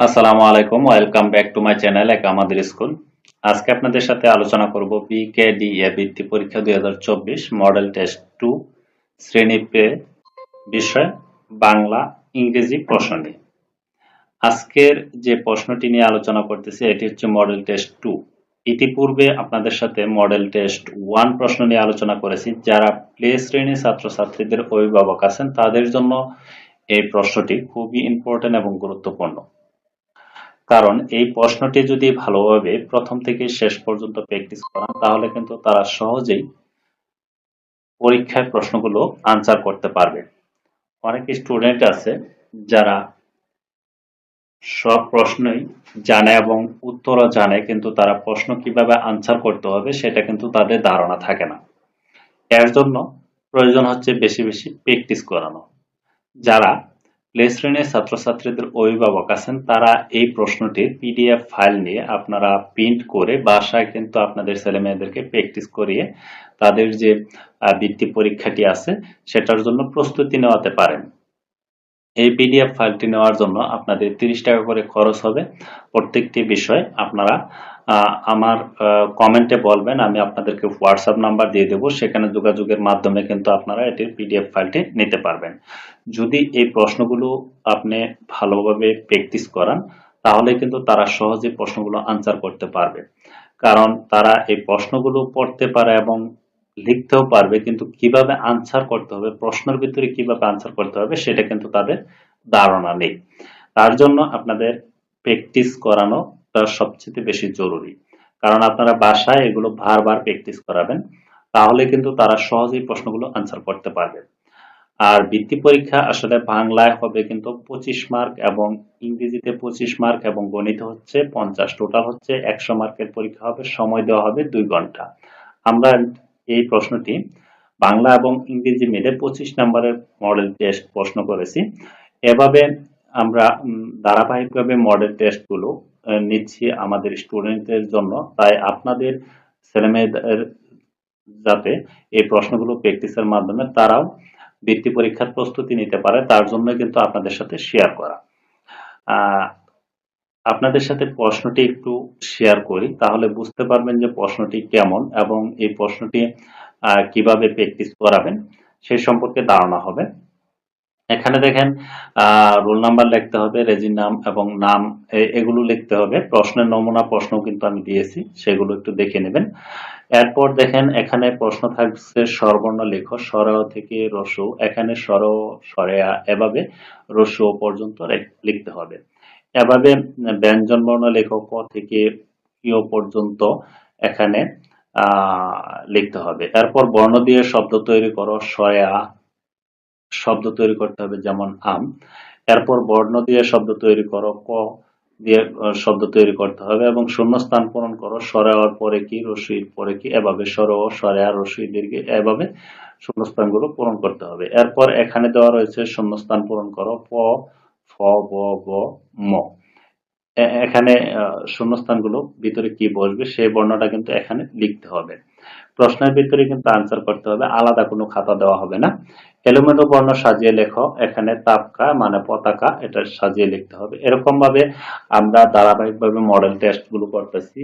আসসালামু আলাইকুম, welcome back to my channel এক আমাদের স্কুল। আজকে আপনাদের সাথে আলোচনা করব বিকেডিএ বৃত্তি পরীক্ষা দুই হাজার চব্বিশ মডেল টেস্ট টু শ্রেণি পে বিষয় বাংলা ইংরেজি প্রশ্ন নিয়ে। আজকের যে প্রশ্নটি নিয়ে আলোচনা করতেছি, এটি হচ্ছে মডেল টেস্ট টু। ইতিপূর্বে আপনাদের সাথে মডেল টেস্ট ওয়ান প্রশ্ন নিয়ে আলোচনা করেছি। যারা প্লে শ্রেণির ছাত্রছাত্রীদের অভিভাবক আছেন, তাদের জন্য এই প্রশ্নটি খুবই ইম্পর্টেন্ট এবং গুরুত্বপূর্ণ। কারণ এই প্রশ্নটি যদি ভালোভাবে প্রথম থেকে শেষ পর্যন্ত প্র্যাকটিস করান, তাহলে কিন্তু তারা সহজেই পরীক্ষায় প্রশ্নগুলো আনসার করতে পারবে। অনেক স্টুডেন্ট আছে যারা সব প্রশ্নই জানে এবং উত্তরও জানে, কিন্তু তারা প্রশ্ন কীভাবে আনসার করতে হবে সেটা কিন্তু তাদের ধারণা থাকে না। এর জন্য প্রয়োজন হচ্ছে বেশি বেশি প্র্যাকটিস করানো। যারা প্লে শ্রেণির ছাত্রছাত্রীদের অভিভাবক আছেন, তারা এই প্রশ্নটির পিডিএফ ফাইল নিয়ে আপনারা প্রিন্ট করে বাসায় কিন্তু আপনাদের ছেলে মেয়েদেরকে প্র্যাকটিস করিয়ে তাদের যে বৃত্তি পরীক্ষাটি আছে, সেটার জন্য প্রস্তুতি নেওয়াতে পারেন। এই পিডিএফ ফাইলটি নেওয়ার জন্য আপনাদের তিরিশ টাকা করে খরচ হবে। প্রত্যেকটি বিষয় আপনারা আমার কমেন্টে বলবেন, আমি আপনাদেরকে হোয়াটসঅ্যাপ নাম্বার দিয়ে দেবো, সেখানে যোগাযোগের মাধ্যমে কিন্তু আপনারা এটির পিডিএফ ফাইলটি নিতে পারবেন। যদি এই প্রশ্নগুলো আপনি ভালোভাবে প্র্যাকটিস করান, তাহলে কিন্তু তারা সহজে প্রশ্নগুলো আনসার করতে পারবে। কারণ তারা এই প্রশ্নগুলো পড়তে পারে এবং লিখতেও পারবে, কিন্তু কীভাবে আনসার করতে হবে, প্রশ্নের ভিতরে কীভাবে আনসার করতে হবে, সেটা কিন্তু তাদের ধারণা নেই। তার জন্য আপনাদের প্র্যাকটিস করানো সবচেয়ে বেশি জরুরি। কারণ আপনারা বাসায় এগুলো বারবার প্র্যাকটিস করাবেন, তাহলে কিন্তু তারা সহজেই প্রশ্নগুলো আনসার করতে পারবে। আর বৃত্তি পরীক্ষা আসলে বাংলায় হবে কিন্তু পঁচিশ মার্ক এবং ইংরেজিতে পঁচিশ মার্ক এবং গণিত হচ্ছে পঞ্চাশ। টোটাল হচ্ছে একশো মার্কের পরীক্ষা হবে, সময় দেওয়া হবে দুই ঘণ্টা। আমরা এই প্রশ্নটি বাংলা এবং ইংরেজি মিলে পঁচিশ নম্বরের মডেল টেস্ট প্রশ্ন করেছি। এভাবে আমরা ধারাবাহিকভাবে মডেল টেস্টগুলো নিচ্ছি আমাদের স্টুডেন্টদের জন্য। তাই আপনাদের ছেলেমেয়েদের যাতে এই প্রশ্নগুলো প্র্যাকটিসের মাধ্যমে তারাও বৃত্তি পরীক্ষার প্রস্তুতি নিতে পারে, তার জন্য কিন্তু আপনাদের সাথে শেয়ার করা। আপনাদের সাথে প্রশ্নটি একটু শেয়ার করি, তাহলে বুঝতে পারবেন যে প্রশ্নটি কেমন এবং এই প্রশ্নটি কীভাবে প্র্যাকটিস করাবেন সেই সম্পর্কে ধারণা হবে। এখানে দেখেন রোল নাম্বার লিখতে হবে রেজির নাম এবং নাম এগুলো লিখতে হবে। প্রশ্নের নমুনা প্রশ্ন কিন্তু আমি দিয়েছি, সেগুলো একটু দেখে নেবেন। এরপর দেখেন, এখানে প্রশ্ন থাকছে স্বরবর্ণ লেখ স্বর থেকে রসু, এখানে স্বর সরেয়া, এভাবে রসু পর্যন্ত লিখতে হবে। এভাবে ব্যঞ্জন বর্ণ লেখক ক থেকে ইয় পর্যন্ত এখানে লিখতে হবে। তারপর বর্ণ দিয়ে শব্দ তৈরি করো সয়া শব্দ তৈরি করতে হবে যেমন আম। এরপর বর্ণ দিয়ে শব্দ তৈরি করো, ক দিয়ে শব্দ তৈরি করতে হবে এবং শূন্যস্থান পূরণ করো সরেওয়ার পরে কি রসির পরে কি, এভাবে সর সরেয়া রসি দীর্ঘে, এভাবে শূন্যস্থানগুলো পূরণ করতে হবে। এরপর এখানে দেওয়া রয়েছে শূন্যস্থান পূরণ করো, প, ফ, ব ব, ম। এখানে শূন্যস্থানগুলো ভিতরে কি বসবে সেই বর্ণটা কিন্তু এখানে লিখতে হবে। প্রশ্নের ভিতরে কিন্তু আনসার করতে হবে, আলাদা কোনো খাতা দেওয়া হবে না। এলোমেলো বর্ণ সাজিয়ে লেখো। এখানে তাপকা মানে পতাকা, এটা সাজিয়ে লিখতে হবে। এরকম ভাবে আমরা ধারাবাহিকভাবে মডেল টেস্টগুলো করতেছি।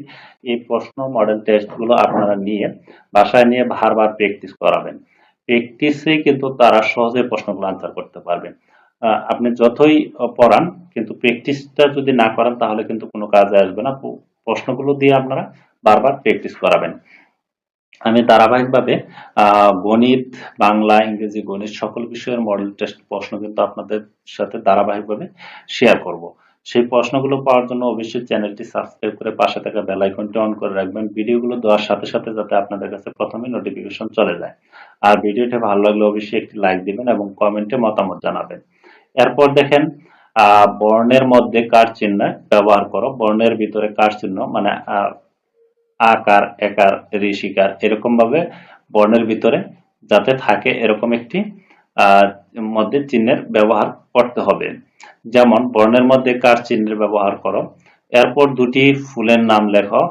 এই প্রশ্ন মডেল টেস্টগুলো আপনারা নিয়ে বাসায় নিয়ে বারবার প্র্যাকটিস করাবেন। প্র্যাকটিসে কিন্তু তারা সহজে প্রশ্নগুলো আনসার করতে পারবেন আপনি যতই পড়ান, কিন্তু প্র্যাকটিসটা যদি না করান, তাহলে কিন্তু কোনো কাজে আসবে না। প্রশ্নগুলো দিয়ে আপনারা বারবার প্র্যাকটিস করাবেন। আমি ধারাবাহিকভাবে গণিত, বাংলা, ইংরেজি, গণিত সকল বিষয়ের মডেল টেস্ট প্রশ্ন কিন্তু আপনাদের সাথে ধারাবাহিকভাবে শেয়ার করব। সেই প্রশ্নগুলো পাওয়ার জন্য অবশ্যই চ্যানেলটি সাবস্ক্রাইব করে পাশে থাকা বেল আইকনটি অন করে রাখবেন। ভিডিওগুলো দেওয়ার সাথে সাথে যাতে আপনাদের কাছে প্রথমে নোটিফিকেশন চলে যায়। আর ভিডিওটি ভালো লাগলে অবশ্যই একটি লাইক দিবেন এবং কমেন্টে মতামত জানাবেন। এরপর দেখেন বর্ণের মধ্যে কার চিহ্ন ব্যবহার করো? বর্ণের ভিতরে কার চিহ্ন? মানে আকার, একার, ঋষিকার এরকম ভাবে বর্ণের ভিতরে যাতে থাকে এরকম একটি মধ্যে চিহ্নের ব্যবহার করতে হবে। যেমন বর্ণের মধ্যে কার চিহ্নের ব্যবহার করো, এরপর দুটি ফুলের নাম লেখো,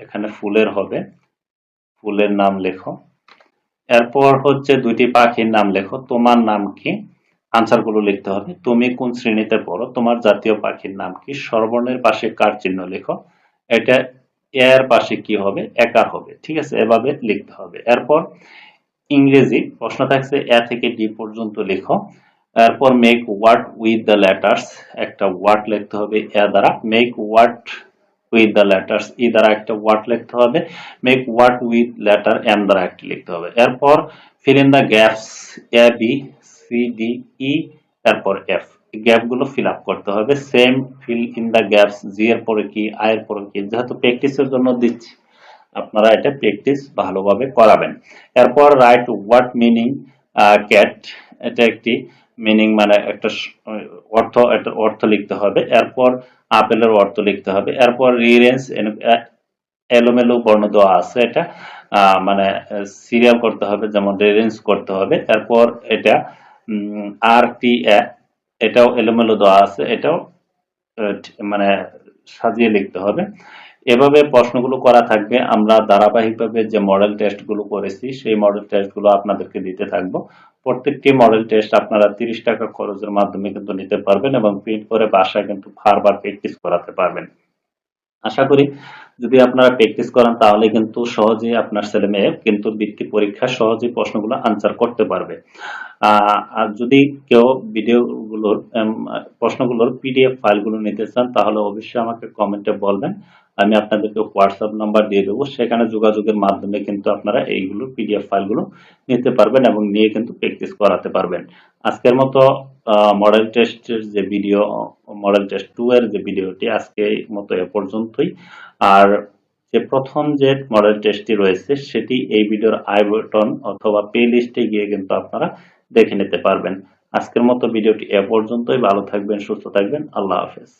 এখানে ফুলের হবে, ফুলের নাম লেখো। এরপর হচ্ছে দুটি পাখির নাম লেখো, তোমার নাম কি? আনসারগুলো লিখতে হবে, তুমি কোন শ্রেণীতে পড়ো, তোমার জাতীয় পাখির নাম কি? স্বরবর্ণের পাশে কার চিহ্ন লেখো, এটা এর পাশে কি হবে? একার হবে। ঠিক আছে? এভাবে লিখতে হবে। এরপর ইংরেজি প্রশ্ন থাকছে, এ থেকে ডি পর্যন্ত লেখো। এরপর make word with the letters একটা ওয়ার্ড লিখতে হবে এ দ্বারা। Make word with the letters E দ্বারা একটা ওয়ার্ড লিখতে হবে। Make word with letter M দ্বারা একটা লিখতে হবে। এরপর fill in the gaps A B C D E তারপর এফ গ্যাপগুলো ফিল আপ করতে হবে। Same fill in the gaps G এর পরে কি আই এর পরে কি, যেহেতু প্র্যাকটিসের জন্য দিচ্ছি, আপনারা এটা প্র্যাকটিস ভালোভাবে করাবেন। এরপর রাইট হোয়াট মিনিং ক্যাট এটা একটি মিনিং মানে একটা অর্থ একটা অর্থ লিখতে হবে। এরপর আপেলের অর্থ লিখতে হবে। এরপর রিরেঞ্জ এলোমেলো বর্ণ দেওয়া আছে এটা। মানে সিরিয়াল করতে হবে, যেমন রেঞ্জ করতে হবে। এরপর এটা আর টি এটাও এলোমেলো দেওয়া আছে, এটাও মানে সাজিয়ে লিখতে হবে। এভাবে প্রশ্নগুলো করা থাকবে। আমরা ধারাবাহিকভাবে যে মডেল টেস্টগুলো করেছি, সেই মডেল টেস্টগুলো আপনাদেরকে দিতে থাকব। প্রত্যেকটি মডেল টেস্ট আপনারা তিরিশ টাকা খরচের মাধ্যমে কিন্তু নিতে পারবেন এবং প্রিন্ট করে বাসায় কিন্তু বারবার প্র্যাকটিস করাতে পারবেন। আশা করি যদি আপনারা প্র্যাকটিস করেন, তাহলে কিন্তু সহজেই আপনার ছেলে মেয়ে কিন্তু বৃত্তি পরীক্ষা সহজেই প্রশ্নগুলো আনসার করতে পারবে। আর যদি কেউ ভিডিওগুলোর প্রশ্নগুলোর পিডিএফ ফাইলগুলো নিতে চান, তাহলে অবশ্যই আমাকে কমেন্টে বলবেন। আমি আপনাদেরকে হোয়াটসঅ্যাপ নাম্বার দিয়ে দেবো। সেখানে যোগাযোগের মাধ্যমে কিন্তু আপনারা এইগুলো পিডিএফ ফাইলগুলো নিতে পারবেন এবং নিয়ে কিন্তু প্র্যাকটিস করাতে পারবেন। আজকের মতো মডেল টেস্টের যে ভিডিও মডেল টেস্ট টু এর যে ভিডিওটি আজকে মতো এ পর্যন্তই। আর যে প্রথম যে মডেল টেস্টটি রয়েছে, সেটি এই ভিডিওর আই বটন অথবা পে লিস্টে গিয়ে কিন্তু আপনারা দেখে নিতে পারবেন। আজকের মতো ভিডিওটি এ পর্যন্তই। ভালো থাকবেন, সুস্থ থাকবেন। আল্লাহ হাফেজ।